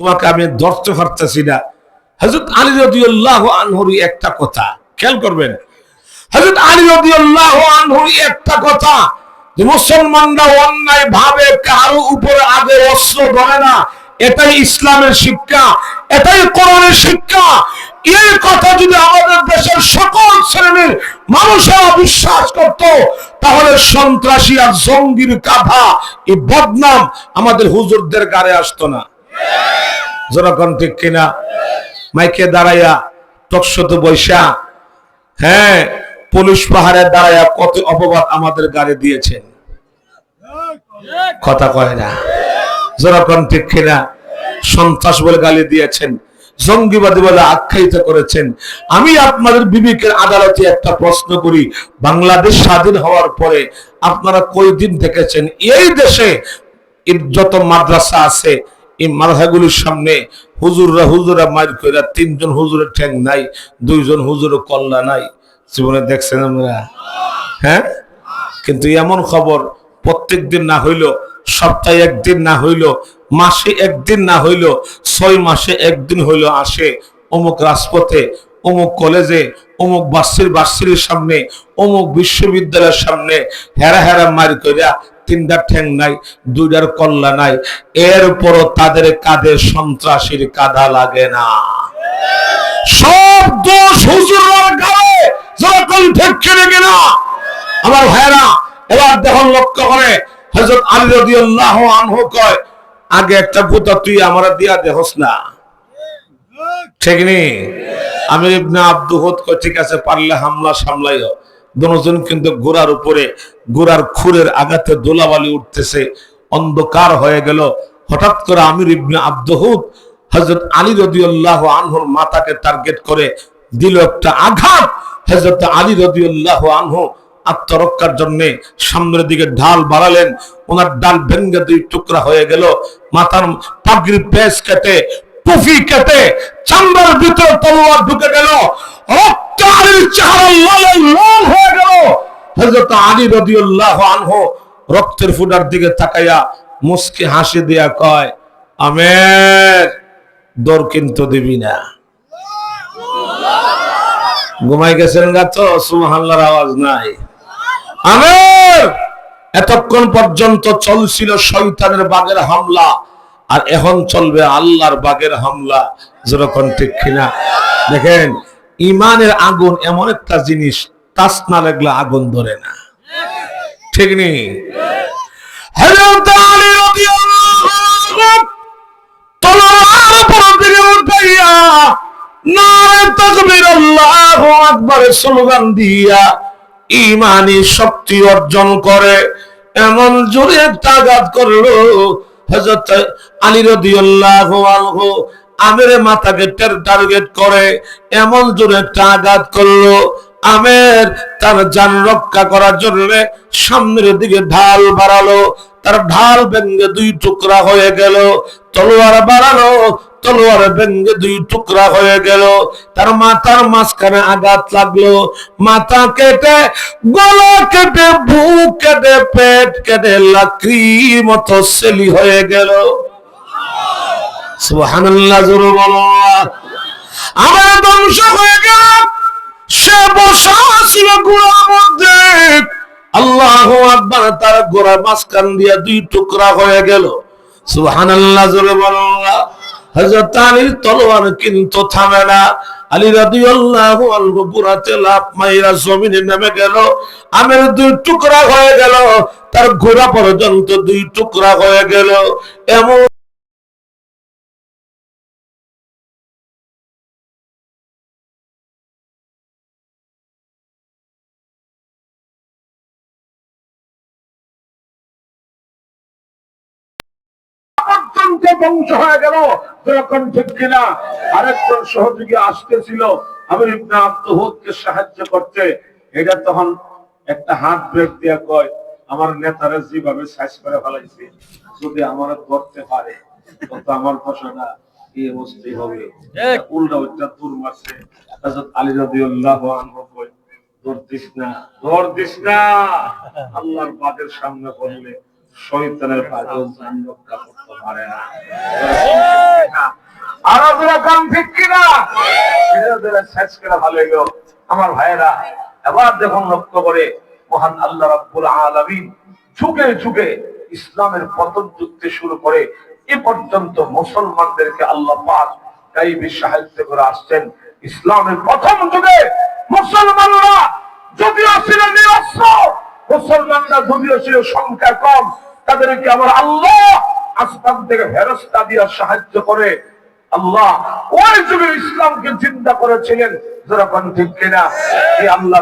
তোমাকে আমি ধরতে পারতেছি না। হজরত আলী রদি আনহরি একটা কথা, খেয়াল করবেন। হজরত আলী রদি আনহরি একটা কথা মুসলমানরা অন্যায় ভাবে, কারও উপরে আগে অস্ত্র ধরে না। এটাই ইসলামের শিক্ষা, এটাই কোরআনের শিক্ষা। এই কথা যদি আমাদের দেশের সকল শ্রেণির মানুষেরা বিশ্বাস করত, তাহলে সন্ত্রাসী আর জঙ্গির কাঁথা এই বদনাম আমাদের হুজুরদের গাড়ে আসতো না। যেরকম ঠিক কিনা? মাইকে দাঁড়াইয়া টকশত বৈশা হ্যাঁ পুলিশ পাহাড়ে দাঁড়াইয়া কত অপবাদ আমাদের গাড়ি দিয়েছেন কথা কয় না। যেরকম ঠিক কিনা? সন্ত্রাস বলে গালি দিয়েছেন, জঙ্গিবাদী বলে আখ্যায়িত করেছেন। আমি আপনাদের বিবেকের আদালতে একটা প্রশ্ন করি, বাংলাদেশ স্বাধীন হওয়ার পরে আপনারা কয়দিন দেখেছেন এই দেশে যত মাদ্রাসা আছে এই মাদ্রাসাগুলির সামনে হুজুররা হুজুরা মার কইরা তিনজন হুজুরের ঠ্যাং নাই, দুইজন হুজুরের কল্লা নাই। জীবনে দেখছেন আমরা হ্যাঁ? কিন্তু এমন খবর, প্রত্যেক দিন না হইল সপ্তাহে একদিন না হইল মাসে একদিন না হইল ছয় মাসে একদিন হইল আসে অমুক রাজপথে, অমুক কলেজে, অমুক বাসির বাসির সামনে, অমুক বিশ্ববিদ্যালয়ের সামনে হেরা হেরা মার কইরা তিনটা ঠ্যাং নাই, দুইটার কল্লা নাই। এরপরও তাদের কাঁধে সন্ত্রাসীর কাঁধা লাগে না। সব দোষ হুজুরের গায়ে যখন ঠিক ছেড়ে কিনা। আমার ভাইরা এবার দেখুন লক্ষ্য করে, হযরত আলী রাদিয়াল্লাহু আনহু কয়, আগে একটা গুতা তুই আমারে দিয়া দেহস না ঠিক নেই আমি ইবনে আব্দুহুদ কয়, ঠিক আছে, পারলে হামলা সামলাইও। দুজন কিন্তু গোড়ার উপরে গোড়ার খুরের আঘাতে দোলাবালি উঠতেছে, অন্ধকার হয়ে গেল। হঠাৎ করে আমির ইবনে আব্দুহুদ হযরত আলী রাদিয়াল্লাহু আনহুর মাথাকে টার্গেট করে দিল একটা আঘাত। হযরত আলী রাদিয়াল্লাহু আনহু আত্মরক্ষার জন্য সামনের দিকে ঢাল বাড়ালেন। ওনার ডাল ভেঙ্গে দুই টুকরা হয়ে গেল। মাথার পাগড়ি পেস কেটে টুফি কেটে চামড়ার ভিতরে তলোয়ার ঢুকে গেল। হয়ে গেল। আলী রক্তের ফুটার দিকে তাকাইয়া হাসি দিয়া কয় আমের দর কিন্তু দিবি না। ঘুমাই গেছেন গা তো আওয়াজ নাই। আমের এতক্ষণ পর্যন্ত চলছিল শয়তানের বাগের হামলা, আর এখন চলবে আল্লাহর বাগের হামলা। যেরকম ঠিক কিনা। দেখেন ইমানের আগুন এমন একটা জিনিস, তাস না লাগলে আগুন ধরে না। ঠিক নেই? শক্তি অর্জন করে, এমন জোরে করল আলী রাদিয়াল্লাহু আমের মাথাকে টার্গেট করে, এমন জোরে একটা আঘাত করল। আমের তার যান রক্ষা করার জন্য সামনের দিকে ঢাল বাড়ালো। তার ঢাল ভেঙ্গে দুই টুকরা হয়ে গেল। তলোয়ার বাড়ালো, তলোয়ার ভেঙ্গে দুই টুকরা হয়ে গেল। তার মাথার মাঝখানে আঘাত লাগল। মাথা কেটে, গলা কেটে, বুক কেটে, পেট কেটে লাকড়ি মতো সেলি হয়ে গেল। সুবহানাল্লাহ জোরে বলো আমার ধ্বংস হয়ে গেল। সে বসা ছিল মধ্যে। আল্লাহ আকবার তার মাঝখান দিয়া দুই টুকরা হয়ে গেল। সুবহানাল্লাহ জোরে বলো হযরত আলীর তলোয়ার কিন্তু থামে না। আলী রাদিয়াল্লাহু আনহু লাভ মাইরা জমিনে নেমে গেল। আমের দুই টুকরা হয়ে গেল। তার ঘোড়া পর্যন্ত দুই টুকরা হয়ে গেল। এমন ধ্বংস হয়ে গেল। যখন ঠিক কিনা? আরেকজন সহযোগী আসতেছিল আমি ইবনে আব্দুহুদকে সাহায্য করতে। এটা তখন একটা হাত ব্রেক দিয়া কয় আমার নেতারা যেভাবে সাইজ করে ফেলাইছে যদি আমার ধরতে পারে তো আমার ভাষাটা এই অবস্থায় হবে? উল্টা উল্টা দূর মারছে। হযরত আলী রাদিয়াল্লাহু আনহু কয় দৌড় দিস না দৌড় দিস না। আল্লাহর বাদের সামনে বললে শয়তানের কাজও জান না কান ঠিক কিনা? শেষ করে ভালো আমার ভাইয়েরা, এবার লক্ষ্য করে, মহান আল্লাহ যুগে যুগে ইসলামের পতন যুদ্ধে শুরু করে এ পর্যন্ত মুসলমানদেরকে আল্লাহ পাক গাইবী করে আসছেন। ইসলামের প্রথম যুগে মুসলমানরা যদিও ছিল নিরস্ত্র, মুসলমানরা যদিও ছিল সংখ্যা কম, তাদেরকে আমার আল্লাহ থেকে ফেরস্তা দিয়ে সাহায্য করে আল্লাহ ওই যুগে ইসলামকে চিন্তা করেছিলেন। যেরকম ঠিক কিনা? আল্লাহ